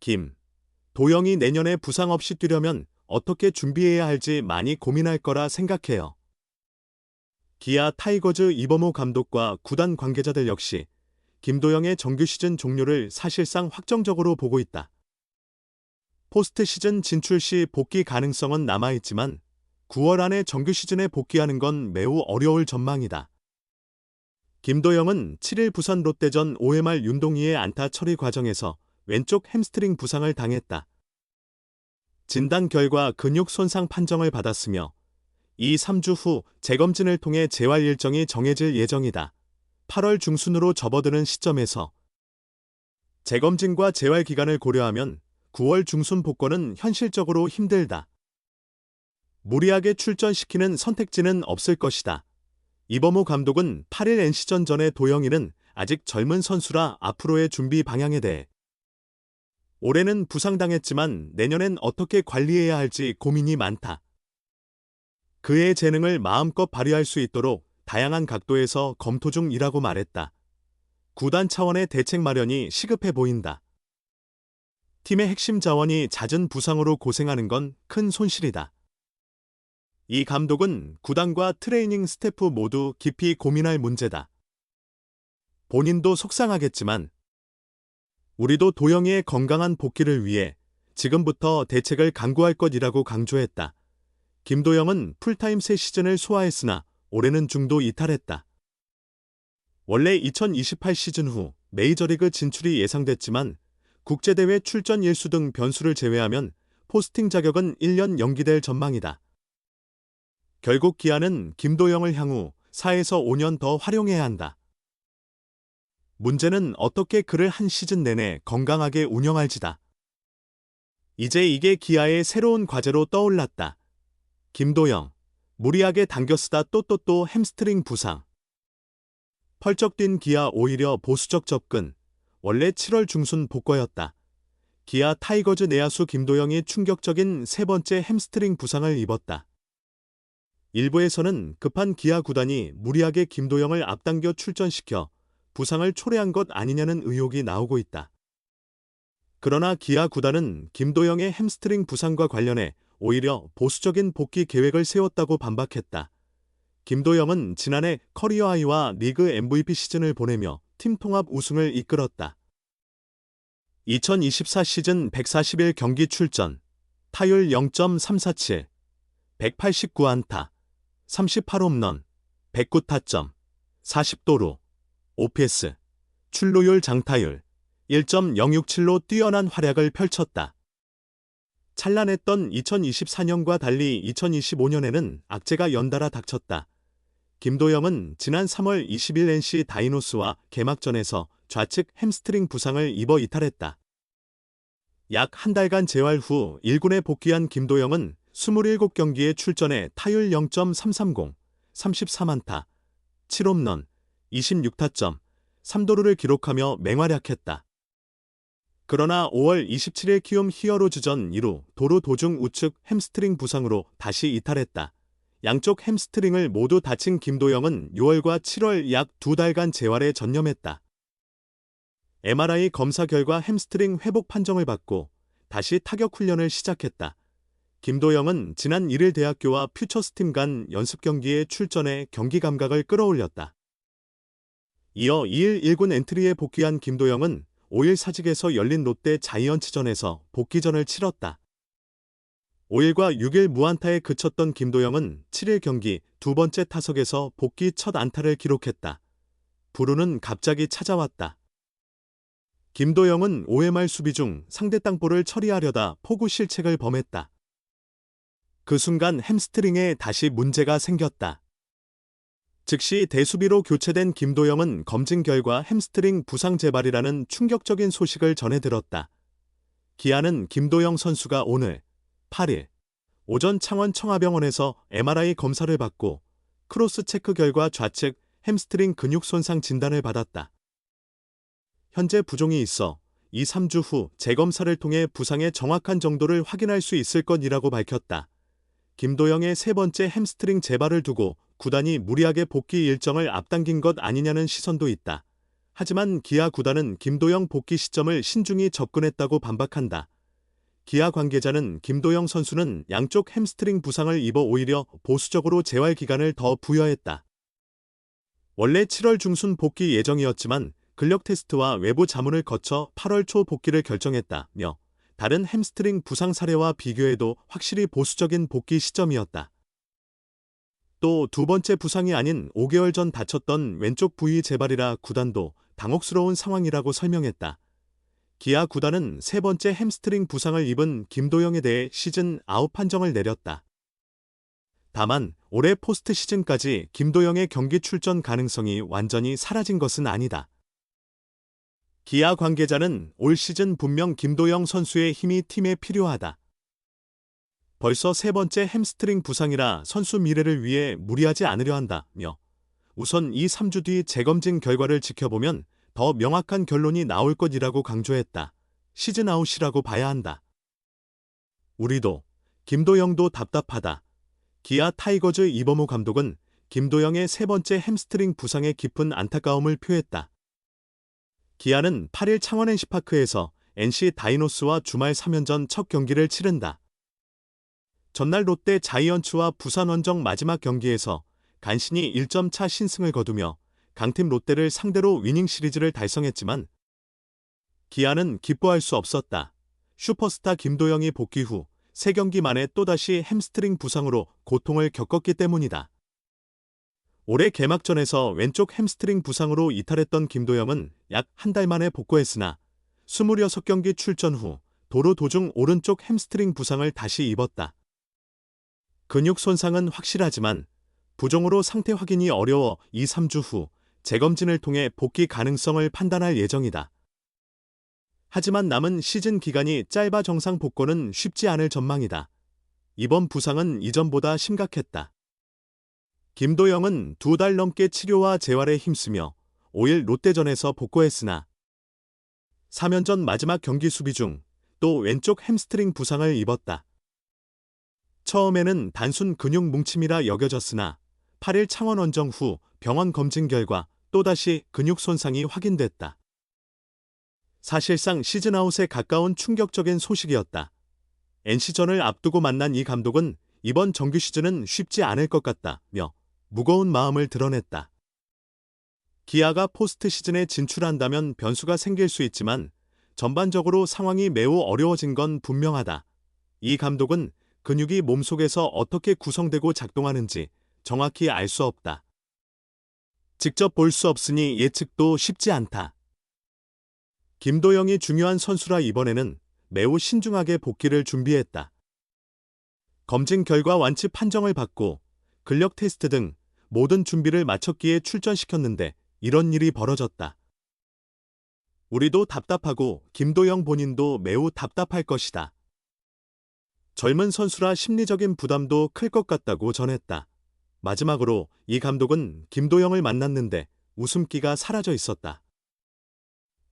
김, 도영이 내년에 부상 없이 뛰려면 어떻게 준비해야 할지 많이 고민할 거라 생각해요. 기아 타이거즈 이범호 감독과 구단 관계자들 역시 김도영의 정규 시즌 종료를 사실상 확정적으로 보고 있다. 포스트 시즌 진출 시 복귀 가능성은 남아있지만 9월 안에 정규 시즌에 복귀하는 건 매우 어려울 전망이다. 김도영은 7일 부산 롯데전 5회 말 윤동희의 안타 처리 과정에서 왼쪽 햄스트링 부상을 당했다. 진단 결과 근육 손상 판정을 받았으며 이 3주 후 재검진을 통해 재활 일정이 정해질 예정이다. 8월 중순으로 접어드는 시점에서 재검진과 재활 기간을 고려하면 9월 중순 복권은 현실적으로 힘들다. 무리하게 출전시키는 선택지는 없을 것이다. 이범호 감독은 8일 NC전 전에 도영이는 아직 젊은 선수라 앞으로의 준비 방향에 대해 올해는 부상당했지만 내년엔 어떻게 관리해야 할지 고민이 많다. 그의 재능을 마음껏 발휘할 수 있도록 다양한 각도에서 검토 중이라고 말했다. 구단 차원의 대책 마련이 시급해 보인다. 팀의 핵심 자원이 잦은 부상으로 고생하는 건 큰 손실이다. 이 감독은 구단과 트레이닝 스태프 모두 깊이 고민할 문제다. 본인도 속상하겠지만 우리도 도영이의 건강한 복귀를 위해 지금부터 대책을 강구할 것이라고 강조했다. 김도영은 풀타임 새 시즌을 소화했으나 올해는 중도 이탈했다. 원래 2028 시즌 후 메이저리그 진출이 예상됐지만 국제대회 출전 일수 등 변수를 제외하면 포스팅 자격은 1년 연기될 전망이다. 결국 기아는 김도영을 향후 4에서 5년 더 활용해야 한다. 문제는 어떻게 그를 한 시즌 내내 건강하게 운영할지다. 이제 이게 기아의 새로운 과제로 떠올랐다. 김도영, 무리하게 당겨 쓰다 또또또 햄스트링 부상. 펄쩍 뛴 기아 오히려 보수적 접근, 원래 7월 중순 복거였다. 기아 타이거즈 내야수 김도영이 충격적인 세 번째 햄스트링 부상을 입었다. 일부에서는 급한 기아 구단이 무리하게 김도영을 앞당겨 출전시켜 부상을 초래한 것 아니냐는 의혹이 나오고 있다. 그러나 기아 구단은 김도영의 햄스트링 부상과 관련해 오히려 보수적인 복귀 계획을 세웠다고 반박했다. 김도영은 지난해 커리어 하이와 리그 MVP 시즌을 보내며 팀 통합 우승을 이끌었다. 2024 시즌 141 경기 출전, 타율 0.347, 189안타, 38홈런, 109타점, 40도루, OPS, 출루율 장타율 1.067로 뛰어난 활약을 펼쳤다. 찬란했던 2024년과 달리 2025년에는 악재가 연달아 닥쳤다. 김도영은 지난 3월 20일 NC 다이노스와 개막전에서 좌측 햄스트링 부상을 입어 이탈했다. 약 한 달간 재활 후 1군에 복귀한 김도영은 27경기에 출전해 타율 0.330, 34만타, 7홈런, 26타점, 3도루를 기록하며 맹활약했다. 그러나 5월 27일 키움 히어로즈전 이후 도루 도중 우측 햄스트링 부상으로 다시 이탈했다. 양쪽 햄스트링을 모두 다친 김도영은 6월과 7월 약 두 달간 재활에 전념했다. MRI 검사 결과 햄스트링 회복 판정을 받고 다시 타격 훈련을 시작했다. 김도영은 지난 1일 대학교와 퓨처스팀 간 연습 경기에 출전해 경기 감각을 끌어올렸다. 이어 2일 1군 엔트리에 복귀한 김도영은 5일 사직에서 열린 롯데 자이언츠전에서 복귀전을 치렀다. 5일과 6일 무안타에 그쳤던 김도영은 7일 경기 두 번째 타석에서 복귀 첫 안타를 기록했다. 부루는 갑자기 찾아왔다. 김도영은 5회 말 수비 중 상대 땅볼을 처리하려다 포구 실책을 범했다. 그 순간 햄스트링에 다시 문제가 생겼다. 즉시 대수비로 교체된 김도영은 검진 결과 햄스트링 부상 재발이라는 충격적인 소식을 전해 들었다. 기아는 김도영 선수가 오늘 8일 오전 창원 청아병원에서 MRI 검사를 받고 크로스 체크 결과 좌측 햄스트링 근육 손상 진단을 받았다. 현재 부종이 있어 2, 3주 후 재검사를 통해 부상의 정확한 정도를 확인할 수 있을 것이라고 밝혔다. 김도영의 세 번째 햄스트링 재발을 두고 구단이 무리하게 복귀 일정을 앞당긴 것 아니냐는 시선도 있다. 하지만 기아 구단은 김도영 복귀 시점을 신중히 접근했다고 반박한다. 기아 관계자는 김도영 선수는 양쪽 햄스트링 부상을 입어 오히려 보수적으로 재활 기간을 더 부여했다. 원래 7월 중순 복귀 예정이었지만 근력 테스트와 외부 자문을 거쳐 8월 초 복귀를 결정했다며 다른 햄스트링 부상 사례와 비교해도 확실히 보수적인 복귀 시점이었다. 또 두 번째 부상이 아닌 5개월 전 다쳤던 왼쪽 부위 재발이라 구단도 당혹스러운 상황이라고 설명했다. 기아 구단은 세 번째 햄스트링 부상을 입은 김도영에 대해 시즌 아웃 판정을 내렸다. 다만 올해 포스트 시즌까지 김도영의 경기 출전 가능성이 완전히 사라진 것은 아니다. 기아 관계자는 올 시즌 분명 김도영 선수의 힘이 팀에 필요하다. 벌써 세 번째 햄스트링 부상이라 선수 미래를 위해 무리하지 않으려 한다며 우선 이 3주 뒤 재검진 결과를 지켜보면 더 명확한 결론이 나올 것이라고 강조했다. 시즌 아웃이라고 봐야 한다. 우리도 김도영도 답답하다. 기아 타이거즈 이범호 감독은 김도영의 세 번째 햄스트링 부상에 깊은 안타까움을 표했다. 기아는 8일 창원 NC파크에서 NC 다이노스와 주말 3연전 첫 경기를 치른다. 전날 롯데 자이언츠와 부산 원정 마지막 경기에서 간신히 1점 차 신승을 거두며 강팀 롯데를 상대로 위닝 시리즈를 달성했지만 기아는 기뻐할 수 없었다. 슈퍼스타 김도영이 복귀 후 3경기 만에 또다시 햄스트링 부상으로 고통을 겪었기 때문이다. 올해 개막전에서 왼쪽 햄스트링 부상으로 이탈했던 김도영은 약 한 달 만에 복구했으나 26경기 출전 후 도로 도중 오른쪽 햄스트링 부상을 다시 입었다. 근육 손상은 확실하지만 부종으로 상태 확인이 어려워 2, 3주 후 재검진을 통해 복귀 가능성을 판단할 예정이다. 하지만 남은 시즌 기간이 짧아 정상 복권은 쉽지 않을 전망이다. 이번 부상은 이전보다 심각했다. 김도영은 두 달 넘게 치료와 재활에 힘쓰며 5일 롯데전에서 복구했으나 3연전 마지막 경기 수비 중 또 왼쪽 햄스트링 부상을 입었다. 처음에는 단순 근육 뭉침이라 여겨졌으나 8일 창원 원정 후 병원 검진 결과 또다시 근육 손상이 확인됐다. 사실상 시즌아웃에 가까운 충격적인 소식이었다. NC전을 앞두고 만난 이 감독은 이번 정규 시즌은 쉽지 않을 것 같다며 무거운 마음을 드러냈다. 기아가 포스트 시즌에 진출한다면 변수가 생길 수 있지만 전반적으로 상황이 매우 어려워진 건 분명하다. 이 감독은 근육이 몸속에서 어떻게 구성되고 작동하는지 정확히 알 수 없다. 직접 볼 수 없으니 예측도 쉽지 않다. 김도영이 중요한 선수라 이번에는 매우 신중하게 복귀를 준비했다. 검진 결과 완치 판정을 받고 근력 테스트 등 모든 준비를 마쳤기에 출전시켰는데 이런 일이 벌어졌다. 우리도 답답하고 김도영 본인도 매우 답답할 것이다. 젊은 선수라 심리적인 부담도 클 것 같다고 전했다. 마지막으로 이 감독은 김도영을 만났는데 웃음기가 사라져 있었다.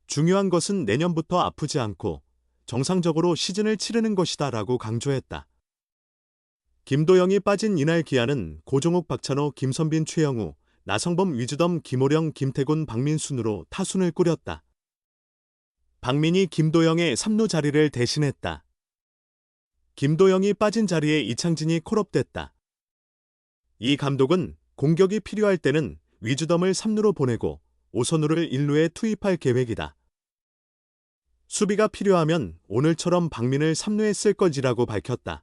중요한 것은 내년부터 아프지 않고 정상적으로 시즌을 치르는 것이다 라고 강조했다. 김도영이 빠진 이날 기아는 고종욱 박찬호 김선빈 최영우 나성범 위즈덤 김호령 김태곤 박민순으로 타순을 꾸렸다. 박민이 김도영의 3루 자리를 대신했다. 김도영이 빠진 자리에 이창진이 콜업됐다. 이 감독은 공격이 필요할 때는 위즈덤을 3루로 보내고 오선우를 1루에 투입할 계획이다. 수비가 필요하면 오늘처럼 박민을 3루에 쓸 것이라고 밝혔다.